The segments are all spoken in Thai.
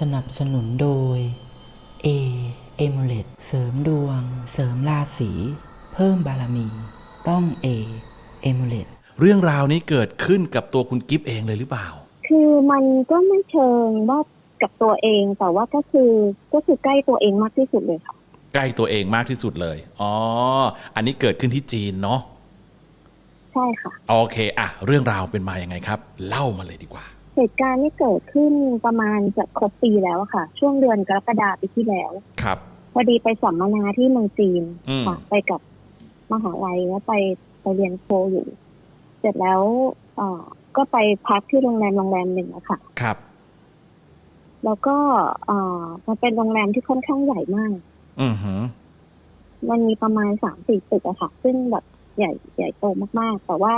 สนับสนุนโดย A เอม l ล t เสริมดวง เสริมราศีเพิ่มบารมี ต้อง A เอม l ล t เรื่องราวนี้เกิดขึ้นกับตัวคุณกิฟเองเลยหรือเปล่า คือมันก็ไม่เชิงว่ากับตัวเองแต่ว่าก็คือก็คือใกล้ตัวเองมากที่สุดเลยค่ะ ใกล้ตัวเองมากที่สุดเลย อ๋อ อันนี้เกิดขึ้นที่จีนเนาะใช่ค่ะ โอเค อะ เรื่องราวเป็นมาอย่างไงครับ เล่ามาเลยดีกว่า เหตุการณ์นี้เกิดขึ้นประมาณจะครบปีแล้วอะค่ะ ช่วงเดือนกรกฎาปีที่แล้ว ครับ พอดีไปสัมมนาที่เมืองจีนอืม ค่ะ ไปกับมหาลัยแล้วไปไปเรียนโทอยู่ เสร็จแล้วเอ่อก็ไปพักที่โรงแรมโรงแรมหนึ่งอะค่ะ ครับ แล้วก็เอ่อมันเป็นโรงแรมที่ค่อนข้างใหญ่มาก อือหือ มันมีประมาณสามสี่ตึกอะค่ะ ซึ่งแบบใหญ่ใหญ่โตมากๆ แต่ว่า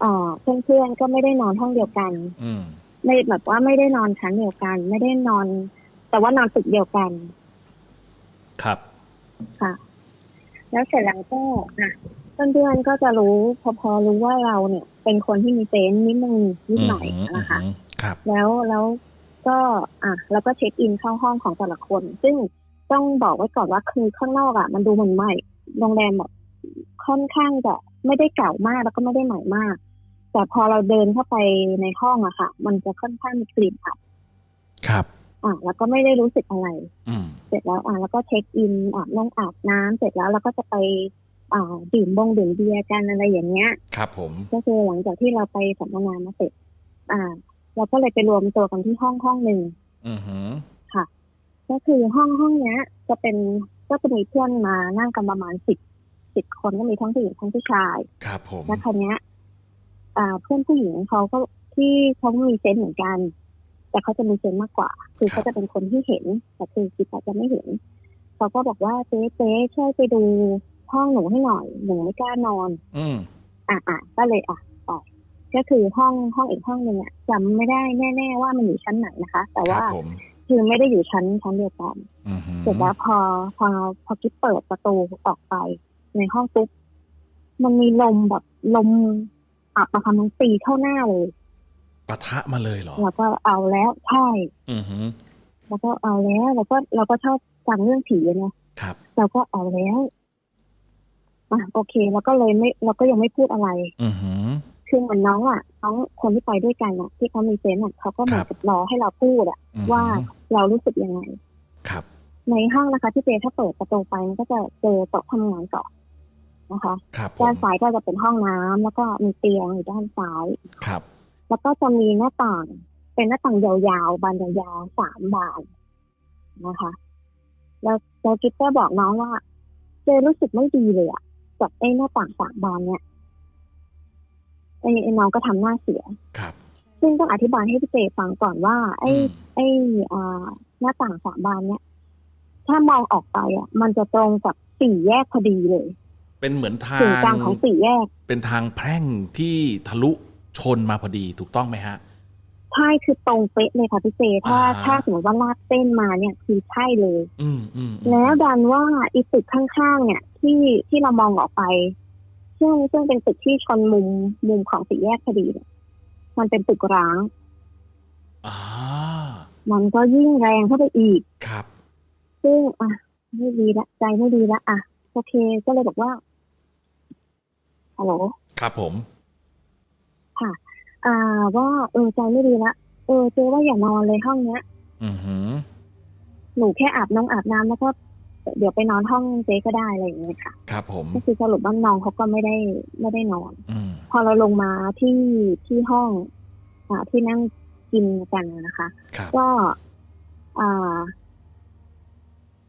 เอ่อเพื่อนๆก็ไม่ได้นอนห้องเดียวกัน อืม ไม่แบบว่าไม่ได้นอนชั้นเดียวกัน ไม่ได้นอน แต่ว่านอนตึกเดียวกันครับ ค่ะ แล้วเสร็จแล้วก็อะเพื่อนๆก็จะรู้พอพอรู้ว่าเราเนี่ย เป็นคนที่มีเซนส์นิดนึงนิดหน่อยอือหือนะคะ อือหือครับ แล้วแล้วก็ อะแล้วก็เช็คอินเข้าห้องของแต่ละคน ซึ่งต้องบอกไว้ก่อนว่าคือข้างนอกอะ มันดูเหมือนใหม่โรงแรมแบบค่อนข้างจะไม่ได้เก่ามากแล้วก็ไม่ได้ใหม่มาก แต่พอเราเดินเข้าไปในห้องอะค่ะ มันจะค่อนข้างมีกลิ่นอับครับ อะแล้วก็ไม่ได้รู้สึกอะไร อืมเสร็จแล้วอะแล้วก็เช็คอินอาบน้องอาบน้ำเสร็จแล้วเราก็จะไปอ่าดื่มบงดื่มเบียร์กันอะไรอย่างเงี้ย ครับผม ก็คือหลังจากที่เราไปสัมมนามาเสร็จ อ่า เราก็เลยไปรวมตัวกันที่ห้องห้องหนึ่งอือหือค่ะก็คือห้องห้องเนี้ย จะเป็นก็จะมีเพื่อนมานั่งกันประมาณสิบสิบคนก็มีทั้งผู้หญิงทั้งผู้ชาย ครับผม แล้วคราวเนี้ยอ่า เพื่อนผู้หญิงเขาก็ที่เขามีเซนส์เหมือนกัน แต่เขาจะมีเซนส์มากกว่า คือเขาจะเป็นคนที่เห็น แต่คือกิ๊บอาจจะไม่เห็น เขาก็บอกว่าเจ๊เจ๊ช่วยไปดูห้องหนูให้หน่อยหนูไม่กล้านอน อืมอะอะก็เลยอะไปก็คือห้องห้องอีกห้องหนึ่งอะจำไม่ได้แน่ๆว่ามันอยู่ชั้นไหนนะคะ แต่คว่ารับผมคือไม่ได้อยู่ชั้นชั้นเดียวกันอือหือเสร็จแล้วพอพอพอกิ๊บเปิดประตูออกไป ในห้องปุ๊บมันมีลมแบบลม อับมาทำมันตีเข้าหน้าเลยปะทะมาเลยเหรอแล้วก็เอาแล้วใช่อือหือแล้วก็เอาแล้วเราก็เราก็ชอบฟังเรื่องผีนะครับ เราก็เอาแล้วอะโอเคแล้วก็เลยไม่เราก็ยังไม่พูดอะไร อือหือคือเหมือนน้องอะน้องคนที่ไปด้วยกันอะ ที่เขามีเซนส์อะเขาก็เหมือนครับกับรอให้เราพูดอะ ว่าเรารู้สึกยังไง ครับ ในห้องนะคะ ที่เจถ้าเปิดประตูไปมันก็จะเจอโต๊ะทำงานก่อน นะคะครับผด้านมซ้ายก็จะเป็นห้องน้ำแล้วก็มีเตียงอยู่ด้านซ้ายครับ แล้วก็จะมีหน้าต่าง เป็นหน้าต่างยาวๆบานยาวๆสามบานนะคะ แล้วแล้วกิ๊บก็บอกน้องว่าเจรู้สึกไม่ดีเลยอะกับไอ้หน้าต่างสามบานเนี่ยไอ้ไอ้น้องก็ทำหน้าเสียครับ ซึ่งต้องอธิบายให้พี่เจฟังก่อนว่า ไอ้อืมไอ้อ่าหน้าต่างสามบานเนี่ยถ้ามองออกไปอะ มันจะตรงกับสี่แยกพอดีเลย เป็นเหมือนทาถึงงกลางของสี่แยก เป็นทางแพร่งที่ทะลุชนมาพอดีถูกต้องไหมฮะ ใช่คือตรงเป๊ะเลยค่ะพี่เจถ้าอ่าถ้าสมมติว่าลากเส้นมาเนี่ยคือใช่เลยอืมอืมอืมแล้วดันว่าอีตึกข้างๆเนี่ย ที่ที่เรามองออกไป ซึ่งซึ่งเป็นตึกที่ชนมุมมุมของสี่แยกพอดีเนี่ยมันเป็นตึกร้างอ่ามันก็ยิ่งแรงเข้าไปอีก ครับ ซึ่งอะไม่ดีละใจไม่ดีละอะโอเค ก็เลยบอกว่า ฮัลโหลครับผมอ่า ว่าเออใจไม่ดีละเออเจว่าอย่านอนเลยห้องเนี้ย อือหือ หนูแค่อาบน้องอาบน้ำแล้วก็เดี๋ยวไปนอนห้องเจ๊ก็ได้อะไรอย่างเงี้ยค่ะครับผม ก็คือสรุปว่าน้องเขาก็ไม่ได้ไม่ได้นอน อืมพอเราลงมาที่ที่ห้อง อ่า ที่นั่งกินกันนะคะ ครับก็อ่า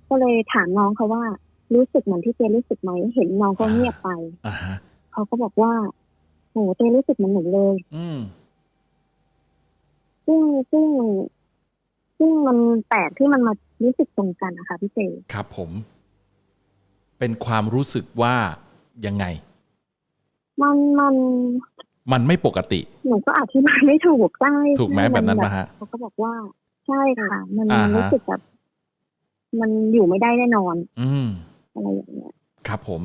ก็เลยถามน้องเขาว่า รู้สึกเหมือนที่เจรู้สึกไหมเห็นน้องก็เงียบไป อ่าฮะ เขาก็บอกว่าโหเจรู้สึกเหมือนหนูเลย อืม ซึ่งซึ่งซึ่งมันแปลกที่มันมารู้สึกตรงกันนะคะพี่เจครับผม เป็นความรู้สึกว่ายังไง มันมันมันไม่ปกติ หนูก็อธิบายไม่ถูกได้ถูกไหมใช่แบบนั้นมัปะฮะเขาก็บอกว่า ใช่ค่ะ มันอ่าฮะรู้สึกแบบมันอยู่ไม่ได้แน่นอน อืมอะไรอย่างเงี้ย ครับผม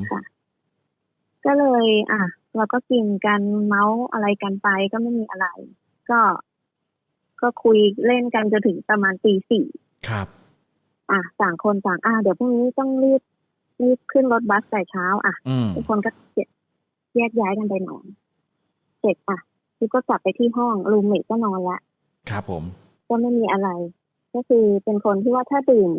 ก็เลย อะ เราก็กินกันเมาส์อะไรกันไปก็ไม่มีอะไรก็ก็ ก็คุยเล่นกันจนถึงประมาณตีสี่ครับ อะต่างคนต่างอะเดี๋ยวพรุ่งนี้ต้องรีบรีบขึ้นรถบัสแต่เช้า อะอืมทุกคนก็แยกย้ายกันไปนอนเสร็จอะพี่ก็กลับไปที่ห้องรูมเมทก็นอนละครับผม ก็ไม่มีอะไร ก็คือเป็นคนที่ว่าถ้าดื่ม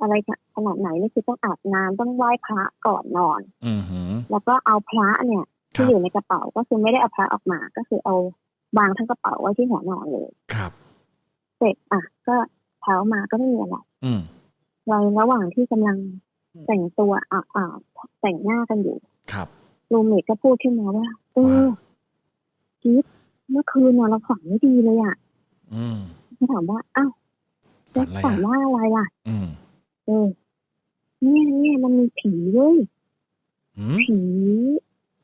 อะไรขนาดไหนนี่คือต้องอาบน้ำต้องไหว้พระก่อนนอนอือหือแล้วก็เอาพระเนี่ยครัที่บอยู่ในกระเป๋าก็คือไม่ได้เอาพระออกมา ก็คือเอาวางทั้งกระเป๋าไว้ที่หัวนอนเลยครับ เสร็จอะก็เช้ามาก็ไม่มีอะไรอืมในระหว่างที่กำลังแต่งตัวอ่าอ่าแต่งหน้ากันอยู่ ครับรูมเมทก็พูดขึ้นมาว่าเออกิ๊ฟเมื่อคืนน่ะเราฝันไม่ดีเลยอะอืมก็ถามว่าอ้าวฝัแล้วนอะไรฝันอะว่าอะไรล่ะ อืม เออเนี่ยเนี่ยมันมีผีเว้ยหืมผี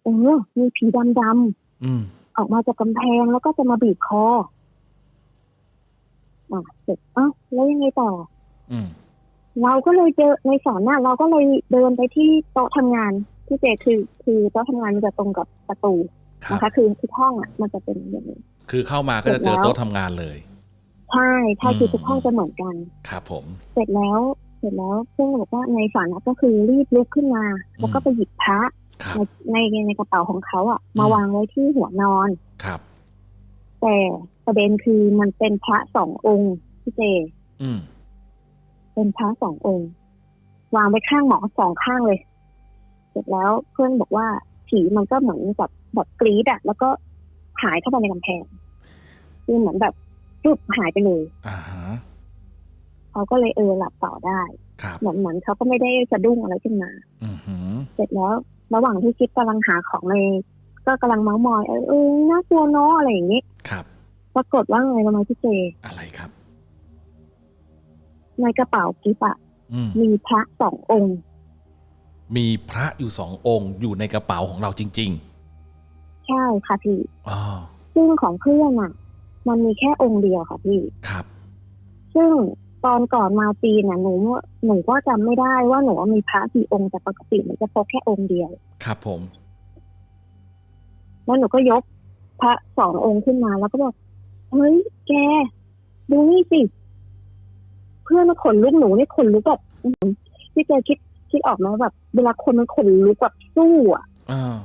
เออมีผีดำดำอืมๆออกมาจากกำแพงแล้วก็จะมาบีบคออะเสร็จเอ้าแล้วยังไงต่อ อืมเราก็เลยเจอในฝันน่ะเราก็เลยเดินไปที่โต๊ะทำงานที่เจคือคือโต๊ะทำงานมันจะตรงกับประตูครับนะคะ คือทุกห้องอะมันจะเป็นอย่างนี้ คือเข้ามาก็จะเจอเสร็จแล้วโต๊ะทำงานเลย ใช่ใช่คือมทุกห้องจะเหมือนกัน ครับผม เสร็จแล้ว เสร็จแล้วเพื่อนก็บอกว่าในฝันอะก็คือรีบลุกขึ้นมา แล้วก็ไปหยิบพระครับในในในกระเป๋าของเขาอะ มาอืมวางไว้ที่หัวนอนครับ แต่ประเด็นคือมันเป็นพระสององค์พี่เจอืมเป็นพระสององค์ วางไว้ข้างหมอสองข้างเลย เสร็จแล้วเพื่อนบอกว่าผีมันก็เหมือนแบบแบบกรีดอะแล้วก็หายเข้าไปในกำแพงคือเหมือนแบบปุ๊บหายไปเลย อ่าฮะ เขาก็เลยเออหลับต่อได้ ครับเหมือนเหมือนเขาก็ไม่ได้สะดุ้งอะไรขึ้นมา อือหือ เสร็จแล้วระหว่างที่คิดกำลังหาของในก็กำลังเมาส์มอยเออเออน่ากลัวเนาะอะไรอย่างนี้ครับ ปรากฏว่าไงรู้ไหมพี่เจ อะไรครับ ในกระเป๋ากิฟอะอืมมีพระสององค์ มีพระอยู่สององค์อยู่ในกระเป๋าของเราจริงใช่ค่ะพี่ ๆอ๋อซึ่งของเพื่อนอะมันมีแค่องค์เดียวค่ะพี่ ครับ ซึ่ง ตอนก่อนมาจีนน่ะหนูหนูก็จำไม่ได้ว่าหนูมีพระกี่องค์แต่ปกติมันจะพกแค่องค์เดียว ครับผม แล้วหนูก็ยกพระสององค์ขึ้นมาแล้วก็บอกเฮ้ยแกดูนี่สิ เพื่อนมันขนลุกหนูนี่ขนลุกแบบอื้อหือพี่แกคิดคิดออกไหมแบบ เวลาคนมันขนลุกแบบสู้อะอ่า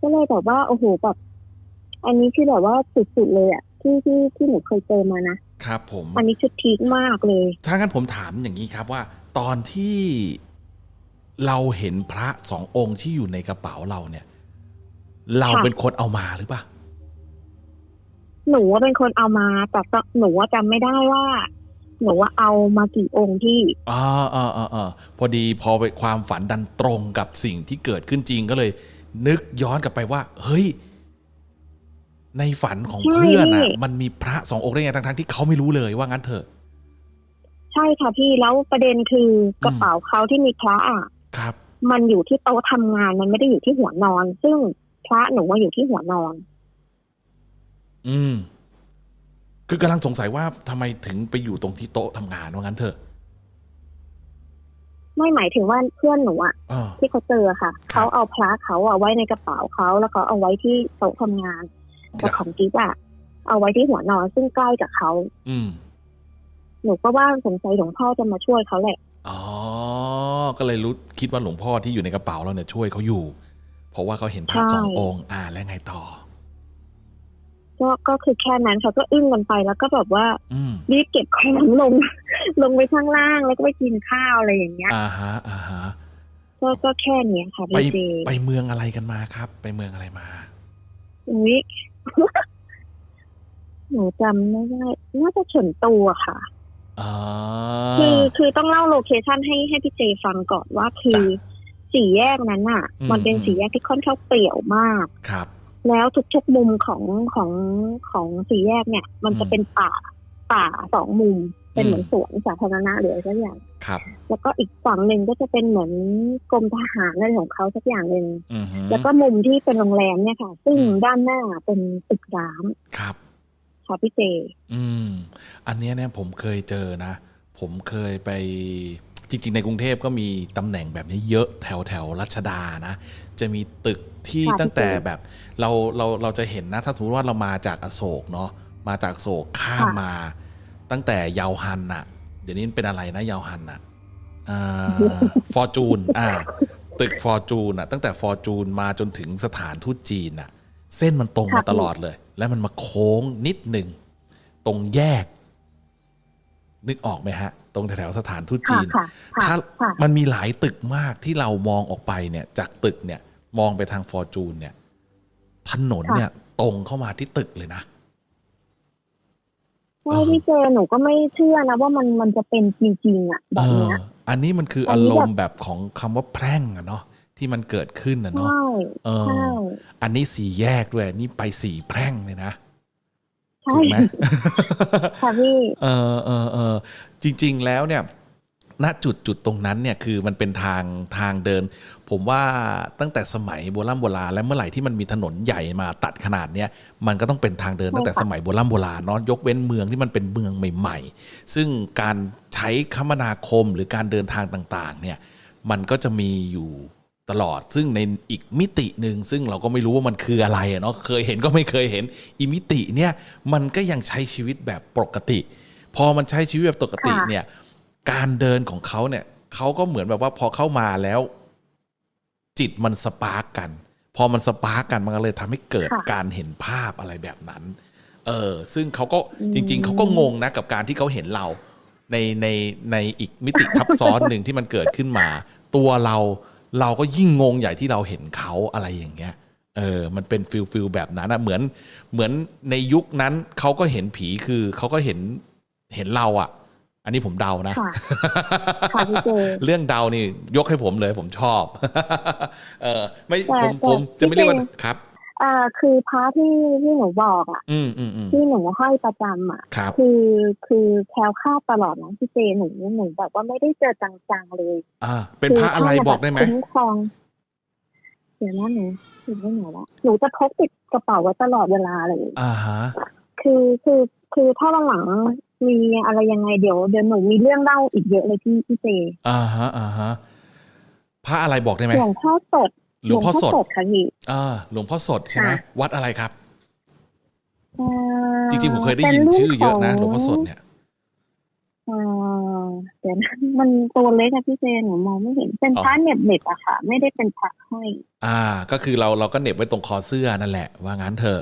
ก็เลยแบบว่าโอ้โหแบบอันนี้คือแบบว่าสุดๆเลยอะ ที่ที่ที่หนูเคยเจอมานะครับผมอันนี้คือพีคมากเลย ถ้างั้นผมถามอย่างนี้ครับว่า ตอนที่เราเห็นพระสององค์ที่อยู่ในกระเป๋าเราเนี่ย เราค่ะเป็นคนเอามาหรือเปล่าหนูว่าเป็นคนเอามาแต่ก็หนูว่าจำไม่ได้ว่าหนูว่าเอามากี่องค์ที่อ่าอ่าอ่าอ่าพอดีพอไปความฝันดันตรงกับสิ่งที่เกิดขึ้นจริงก็เลย นึกย้อนกลับไปว่า เฮ้ย ในฝันของใช่เพื่อนอะนี่มันมีพระสององค์ได้ไงทั้งๆที่เขาไม่รู้เลยว่างั้นเถอะ ใช่ค่ะพี่แล้วประเด็นคือกระเป๋าเขาที่มีพระอะครับ มันอยู่ที่โต๊ะทำงานมันไม่ได้อยู่ที่หัวนอน ซึ่งพระหนูว่าอยู่ที่หัวนอน อืม คือกำลังสงสัยว่าทำไมถึงไปอยู่ตรงที่โต๊ะทำงานว่างั้นเถอะไม่หมายถึงว่าเพื่อนหนูอะอ่าที่เขาเจอค่ะครับเขาเอาพระเขาอะไว้ในกระเป๋าเขาแล้วก็เอาไว้ที่โต๊ะทำงาน แต่ของกิ๊บอะเอาไว้ที่หัวนอนซึ่งใกล้กับเขาอืมหนูก็ว่าสงสัยหลวงพ่อจะมาช่วยเขาแหละ อ๋อ ก็เลยรู้คิดว่าหลวงพ่อที่อยู่ในกระเป๋าเราเนี่ยช่วยเขาอยู่ เพราะว่าเขาเห็นพระใช่สององค์ อ่าแล้วไงต่อ ก็ก็คือแค่นั้นเขาก็อึ้งกันไปแล้วก็แบบว่าอืมรีบเก็บของลง ลงไปข้างล่างแล้วก็ไปกินข้าวอะไรอย่างเงี้ย อ่าฮะอ่าฮะก็ก็แค่เนี้ยค่ะไปพี่เจไปเมืองอะไรกันมาครับ ไปเมืองอะไรมา อุ้ย หนูจำไม่ได้ น่าจะเฉินตูอะค่ะอ๋อคือคือต้องเล่าโลเคชันให้ให้พี่เจฟังก่อนว่าคือสี่แยกนั้นน่ะอืม มันเป็นสี่แยกที่ค่อนข้างเปลี่ยวมาก ครับ แล้วทุกๆมุมของของของสี่แยกเนี่ย มันจะอืมเป็นป่าป่าสองมุม เป็นเหมือนอืมสวนสาธารณะหรืออะไรสักอย่าง ครับ แล้วก็อีกฝั่งหนึ่งก็จะเป็นเหมือนกรมทหารอะไรของเขาสักอย่างหนึ่งอือฮึแล้วก็มุมที่เป็นโรงแรมเนี่ยค่ะ ซึ่งอืมด้านหน้าเป็นตึกร้างครับค่ะพี่เจ อืม อันเนี้ยเนี่ยผมเคยเจอนะ ผมเคยไปจริง ๆ ในกรุงเทพก็มีตำแหน่งแบบนี้เยอะแถวแถวรัชดานะ จะมีตึกที่ค่ะตั้งแต่พี่เจแบบเราเราเราจะเห็นนะ ถ้าสมมติว่าเรามาจากอโศกเนาะมาจากอโศกข้ามค่ะมา ตั้งแต่เยาวฮันน่ะ เดี๋ยวนี้เป็นอะไรนะเยาวฮันน่ะอ่าฟอร์จูนอ่าตึกฟอร์จูนอะตั้งแต่ฟอร์จูนมาจนถึงสถานทูตจีนน่ะเส้นมันตรงมาค่ะตลอดเลย แล้วมันมาโค้งนิดหนึ่งตรงแยก นึกออกไหมฮะ ตรงแถวๆสถานทูตค่ะจีนค่ะค่ะถ้าค่ะมันมีหลายตึกมากที่เรามองออกไปเนี่ย จากตึกเนี่ย มองไปทางฟอร์จูนเนี่ย ถนนเนี่ย ตรงเข้ามาที่ตึกเลยนะ ใช่พี่เจหนูก็ไม่เชื่อนะว่ามันมันจะเป็นจริงๆอะแบเอบอเนี้ยอันนี้มันคืออัอานนี้รแบบมณ์แบบของคำว่าแพร่งอะเนาะที่มันเกิดขึ้นอะเนาะใช่เออใช่อันนี้สี่แยกด้วยนี่ไปสี่แพร่งเลยนะใช่ถูกไหมค่ะพี่เออเออเออจริง ๆ แล้วเนี่ย ณจุดจุดตรงนั้นเนี่ยคือมันเป็นทางทางเดิน ผมว่าตั้งแต่สมัยโบราณโบราณและเมื่อไหร่ที่มันมีถนนใหญ่มาตัดขนาดเนี้ยมันก็ต้องเป็นทางเดินใช่ตั้งแต่ค่ะสมัยโบราณโบราณเนาะยกเว้นเมืองที่มันเป็นเมืองใหม่ ๆ ซึ่งการใช้คมนาคมหรือการเดินทางต่างๆเนี่ยมันก็จะมีอยู่ตลอดซึ่งในอีกมิติหนึ่งซึ่งเราก็ไม่รู้ว่ามันคืออะไรอะเนาะเคยเห็นก็ไม่เคยเห็นอีมิติเนี่ยมันก็ยังใช้ชีวิตแบบปกติ พอมันใช้ชีวิตแบบปกติค่ะเนี่ย การเดินของเขาเนี่ยเขาก็เหมือนแบบว่าพอเข้ามาแล้ว จิตมันสปาร์กกัน พอมันสปาร์กกันมันก็เลยทำให้เกิดค่ะการเห็นภาพอะไรแบบนั้น เออ ซึ่งเขาก็อืมจริง ๆเขาก็งงนะกับการที่เขาเห็นเราในในในอีกมิติทับซ้อนหนึ่งที่มันเกิดขึ้นมา ตัวเราเราก็ยิ่งงงใหญ่ที่เราเห็นเขาอะไรอย่างเงี้ยเออ มันเป็นฟิลฟิลแบบนั้นอะเหมือนเหมือนในยุคนั้นเขาก็เห็นผีคือเขาก็เห็นเห็นเราอะ อันนี้ผมเดานะค่ะค่ะพี่เจเรื่องเดานี่ยกให้ผมเลยผมชอบ เออ ไม่แต่ผมแต่ผมจะไม่เรียกว่าพี่เจครับอ่าคือพระที่ที่หนูบอกอะอืมอืมอืมที่หนูห้อยประจำอะครับคือคือแคล้วคลาดตลอดนะพี่เจหนูหนูแบบว่าไม่ได้เจอจังๆเลย อ่า เป็นพระอะไรคืท่านบอกได้ไหมแบบคุ้มครองเดี๋ยวนะหนูถึงได้ไหนละหนูจะพกติดกระเป๋าไว้ตลอดเวลาเลยอ่าฮะคือคือคือถ้าวันหลัง มีอะไรยังไงเดี๋ยวเดี๋ยวหนูมีเรื่องเล่าอีกเยอะเลยพี่พี่เจอ่าฮะอ่าฮะพระอะไรบอกได้ไหมหลวงพ่อสดหลวงพ่อสดค่ะพี่อ่าหลวงพ่อสดใช่ไหมค่ะวัดอะไรครับเอ่อจริงๆผมเคยได้ยินป็ชื่อเยอะนะขหลวงพ่อสดเนี่ยเอ่อเดี๋ยวนะมันตัวเล็กอะพี่เจหนูมองไม่เห็นเป็นอ๋อพระเหน็บเหน็บอะค่ะ ไม่ได้เป็นพระห้อยอ่า ก็คือเราเราก็เหน็บไว้ตรงคอเสื้อนั่นแหละ ว่างั้นเถอะ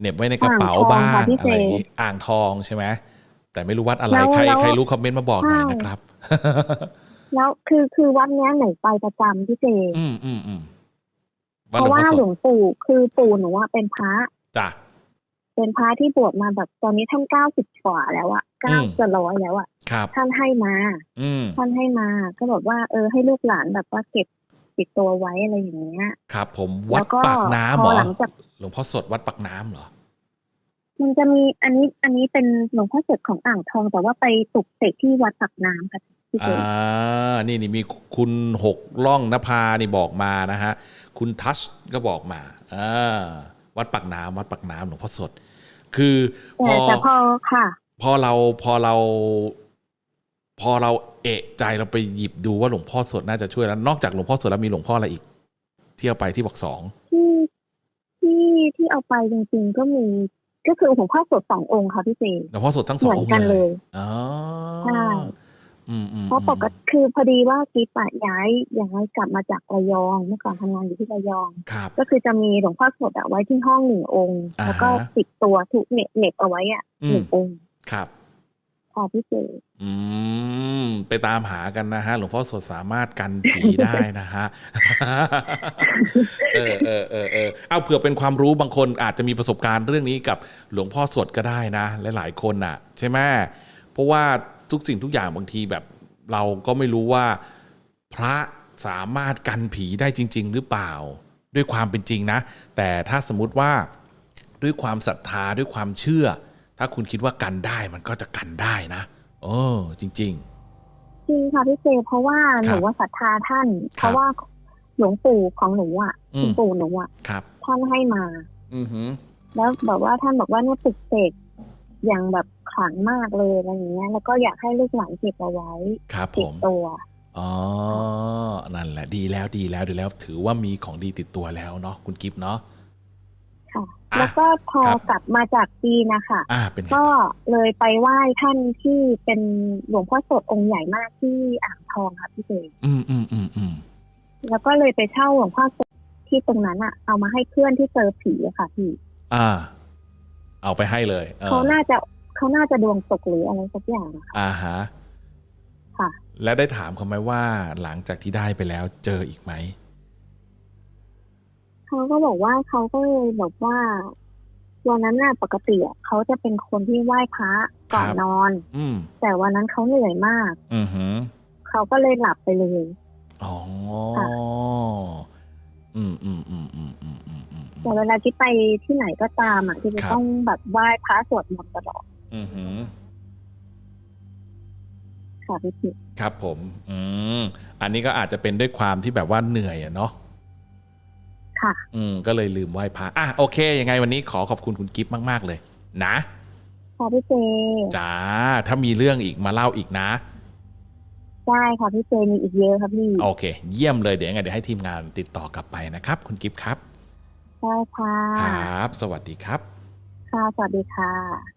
เหน็บไว้ในกระเป๋าอ่างทองบ้างค่ะพี่อะเจไรอย่างงี้อ่างทองใช่ไหมแต่ไม่รู้วัดอะไรแล้วใครแล้วใครรู้คอมเมนต์มาบอกหน่อยใช่นะครับ แล้วคือคือวัดเนี้ยหนูไปประจำพี่เจอืมอืมอืมเพราะว่าวัดหหลลวงวงปู่คือปู่หนูว่าเป็นพระจ้ะเป็นพระที่บวชมาแบบตอนนี้ท่านเก้าสิบกว่าแล้วอะเก้าอืมจะร้อยแล้วอะครับท่านให้มาอืมท่านให้มา ก็แบบว่า เออให้ลูกหลานแบบว่าเก็บ ติดตัวไว้อะไรอย่างเงี้ย ครับ ผมวัแล้ดวก็ปากน้ำพเหรออหลังจากหลวงพ่อสดวัดปากน้ำเหรอมันจะมีอันนี้อันนี้เป็นหลวงพ่อสดของอ่างทอง แต่ว่าไปปลุกเสกที่วัดปักน้ำค่ะพี่เจอ่านี่นี่มีคุณหกล่องนภานี่บอกมานะฮะ คุณทัชก็บอกมาอ่าวัดปากน้ำวัดปากน้ำหลวงพ่อสด คือพแต่อแต่พอค่ะ พอเราพอเรา พอเรา เอะใจเราไปหยิบดูว่าหลวงพ่อสดน่าจะช่วยแล้วนอกจากหลวงพ่อสดแล้วมีหลวงพ่ออะไรอีก ที่เอาไปที่บอกสองที่ที่ที่เอาไปจริงๆก็มีก็คือหลวงพ่อสดสององค์ค่ะพี่เจหลวงพ่อสดทั้งสองเหมือองนค์กันเลยอ๋อใช่อืมอืมเพราะปกติคือพอดีว่ากิ๊บอะย้ายย้ายกลับมาจากระยองเมื่อก่อนทำงานอยู่ที่ระยองครับก็คือจะมีหลวงพ่อสดอะไว้ที่ห้องหนึ่งองค์อ่าฮะแล้วก็ติดตัวถูกเหน็บเหน็บเอาไว้อะอืมหนึ่งองค์ครับ ค่ะพี่เจอืม ไปตามหากันนะฮะ หลวงพ่อสดสามารถกันผีได้นะฮะ เออเออเออเออเอาเผื่อเป็นความรู้บางคนอาจจะมีประสบการณ์เรื่องนี้กับหลวงพ่อสดก็ได้นะหลายๆคนน่ะ ใช่ไหมเพราะว่าทุกสิ่งทุกอย่างบางทีแบบ เราก็ไม่รู้ว่า พระสามารถกันผีได้จริง ๆ หรือเปล่า ด้วยความเป็นจริงนะ แต่ถ้าสมมุติว่าด้วยความศรัทธาด้วยความเชื่อ ถ้าคุณคิดว่ากันได้มันก็จะกันได้นะเออจริงจริงค่ะพี่เจเพราะว่าหนูว่าศรัทธาท่าน เพราะว่าหลวงปู่ของหนูอะอืมคุณปู่หนูอะๆครับท่านให้มาอือหือแล้วแบบว่าท่านบอกว่าเนี่ยปลุกเสกอย่างแบบขลังมากเลยอะไรอย่างเงี้ย แล้วก็อยากให้ลูกหลานเก็บเอาไว้ครับผติดมตัวอ๋อ นั่นแหละดีแล้วดีแล้วดีแล้วถือว่ามีของดีติดตัวแล้วเนาะคุณกิฟต์เนาะค่ะอะ แล้วก็พอครับ กลับมาจากจีนนะคะอ่าเป็นไงก็ต่อเลยไปไหว้ท่านที่เป็นหลวงพ่อสดองค์ใหญ่มากที่อ่างทองค่ะพี่เจอืมอืมอืมอืมแล้วก็เลยไปเช่าหลวงพ่อสดที่ตรงนั้นอะเอามาให้เพื่อนที่เจอผีอะค่ะพี่อ่า เอาไปให้เลยออเขาน่าจะเขาน่าจะดวงตกหรืออะไรสักอย่างอะค่ะ อ่าฮะค่ะ แล้วได้ถามเขาไหมว่าหลังจากที่ได้ไปแล้วเจออีกไหม เขาก็บอกว่าเขาก็เลยแบบว่าวันนั้นน่ะปกติอะเขาจะเป็นคนที่ไหว้พระก่อนครับ นอน อืมแต่วันนั้นเขาเหนื่อยมาก อือหือเขาก็เลยหลับไปเลย อ๋อค่ะอืมอืมอืมอืมอืมอืมอืมแต่เวลาที่ไปที่ไหนก็ตามอะที่จะครับต้องแบบไหว้พระสวดมนต์ตลอดอือหือ ค่ะพี่พิม ครับผม อืม อันนี้ก็อาจจะเป็นด้วยความที่แบบว่าเหนื่อยอะเนาะ ค่ะ อืมก็เลยลืมไหว้พระอะโอเค ยังไงวันนี้ขอขอบคุณคุณกิฟต์มาก ๆ เลย นะค่ะพี่เจจ้าถ้ามีเรื่องอีกมาเล่าอีกนะ ได้ค่ะพี่เจมีอีกเยอะครับพี่ โอเค เยี่ยมเลยเดี๋ยวยังไงเดี๋ยวให้ทีมงานติดต่อกลับไปนะครับ คุณกิฟต์ครับ ได้ค่ะ ครับ สวัสดีครับ ค่ะ สวัสดีค่ะ